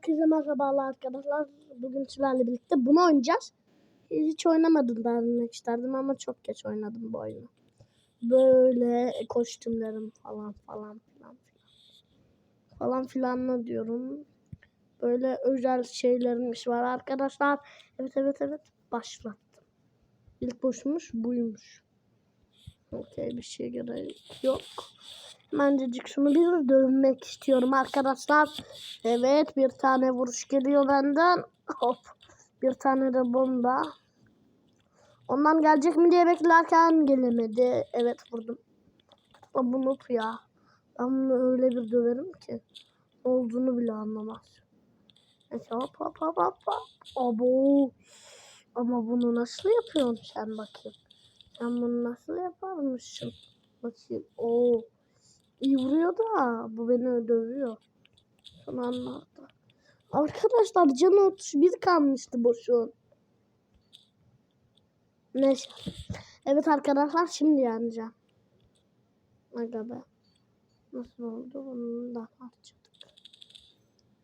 Herkese merhabalar arkadaşlar. Bugün sizlerle birlikte bunu oynayacağız. Hiç oynamadım demek isterdim ama çok geç oynadım bu oyunu. Böyle kostümlerim falan falan filan filan. Falan filanla diyorum. Böyle özel şeylerimiz var arkadaşlar. Evet evet evet başlattım. İlk boşmuş buymuş. Okey bir şey gerek yok. Hemencecik şunu bir dövmek istiyorum arkadaşlar. Evet bir tane vuruş geliyor benden. Hop. Bir tane de bomba. Ondan gelecek mi diye beklerken gelemedi. Evet vurdum. Ama bu ya. Ben bunu öyle bir döverim ki. Olduğunu bile anlamaz. Neyse hop hop hop hop hop. Abo. Ama bunu nasıl yapıyorsun sen bakayım. Sen bunu nasıl yaparmışsın? Bakayım. Oo. İyi vuruyor da bu beni dövüyor. Son anlarda. Arkadaşlar canı 31 kalmıştı boşun. Neyse. Evet arkadaşlar şimdi yeneceğim. Aga be. Nasıl oldu? Bunu da harcadık.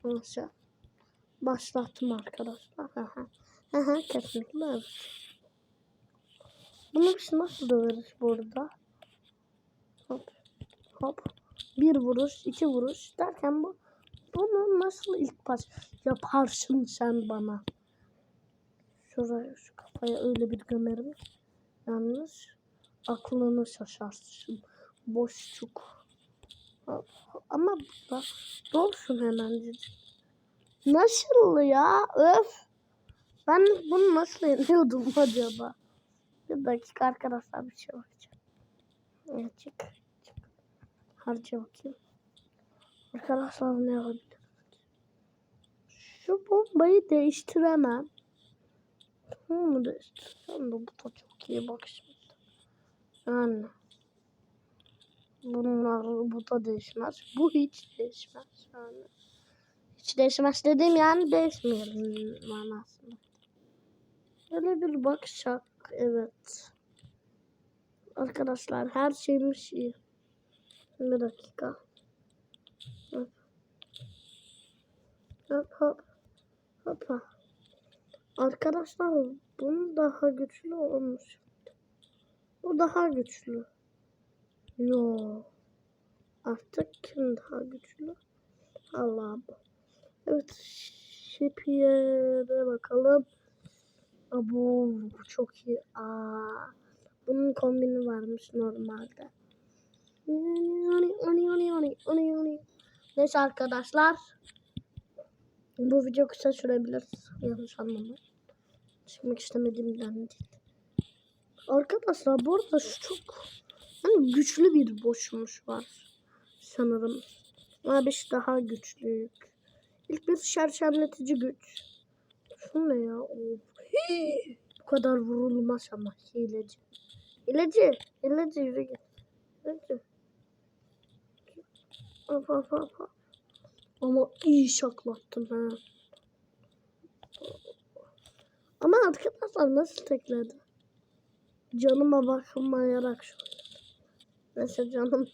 Neyse. Başlattım arkadaşlar. Aha. Aha kesinlikle evet. Bunu biz nasıl döveriz burada? Hop. Hop. Bir vuruş, iki vuruş derken bu bunu nasıl ilk baş yaparsın sen bana? Şuraya şu kafaya öyle bir gömerim. Yalnız aklını şaşarsın. Boşluk. Hop. Ama burada dolsun hemencik. Nasıl ya? Öf. Ben bunu nasıl yeniyordum acaba? Bir dakika arkadaşlar bir şey bakacağım. Evet, çık. çık. Harca bakayım. Arkadaşlar ne yapabilirim? Şu bombayı değiştiremem. Tamam mı değiştireceğim de bu da çok iyi bak şimdi. Yani. Bunlar bu da değişmez. Bu hiç değişmez. Yani. Hiç değişmez dediğim yani değişmeyelim manasında. Böyle bir bakacak. Evet. Arkadaşlar her şeymiş iyi. Bir dakika. Hop. Hop hop. Hoppa. Arkadaşlar bunun daha güçlü olmuş. Bu daha güçlü. Yo. Artık kim daha güçlü? Allah'ım. Evet. Şipiye'de bakalım. Abo çok iyi. Aa, bunun kombini varmış normalde. Neyse arkadaşlar. Bu video kısa sürebilir. Yanlış anlamayın. Çıkmak istemediğimden değil. Arkadaşlar bu arada şu çok hani güçlü bir boşmuş var. Sanırım. Ama beş daha güçlü. İlk bir şerşemletici güç. Şu ne ya? Of. Bu kadar vurulmaz ama hileci. Hileci. Hileci yürü git. Hileci. Hop hop hop. Ama iyi şaklattım ha. Ama arkadaşlar nasıl tekledi? Canıma bakmayarak şu. Neyse canım.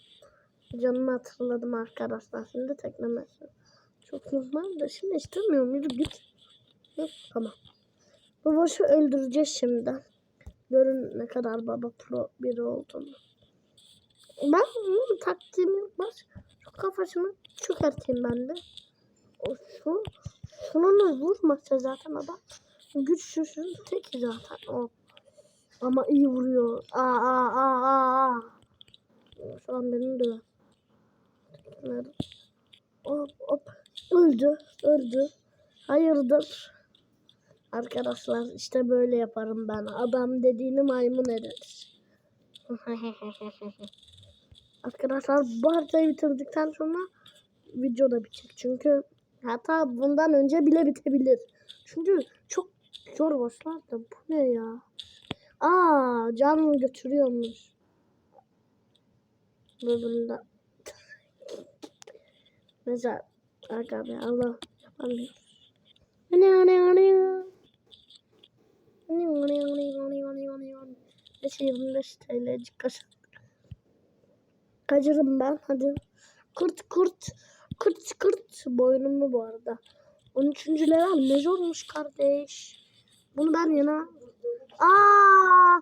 Canımı hatırladım arkadaşlar. Şimdi teklemesi. Çok normal de şimdi istemiyorum. Yürü git. Hı, tamam. Boşu öldüreceğiz şimdi. Görün ne kadar baba pro biri olduğunu. Ben bunun taktiğimi var. Şu kafasını çökerteyim ben de. O şu. Şununla vurmasa zaten adam. Güçsüzün teki zaten o. Ama iyi vuruyor. Aa aa aa aa. Şu an beni döver. Hop hop. Öldü. Öldü. Hayırdır? Arkadaşlar işte böyle yaparım ben. Adam dediğini maymun eder. Arkadaşlar bu bitirdikten sonra video da bitecek. Çünkü hatta bundan önce bile bitebilir. Çünkü çok zor bosslar da bu ne ya? Aa can götürüyormuş. Bölümde. Mesela Aga be Allah yapamıyorum. Ne ne ne ne Neyse 25 TL'cik kaçırdım. Kaçırım ben hadi. Kurt kurt. Kurt kurt. Boynumlu bu arada. 13. level mecor olmuş kardeş. Bunu ben yana. Aa!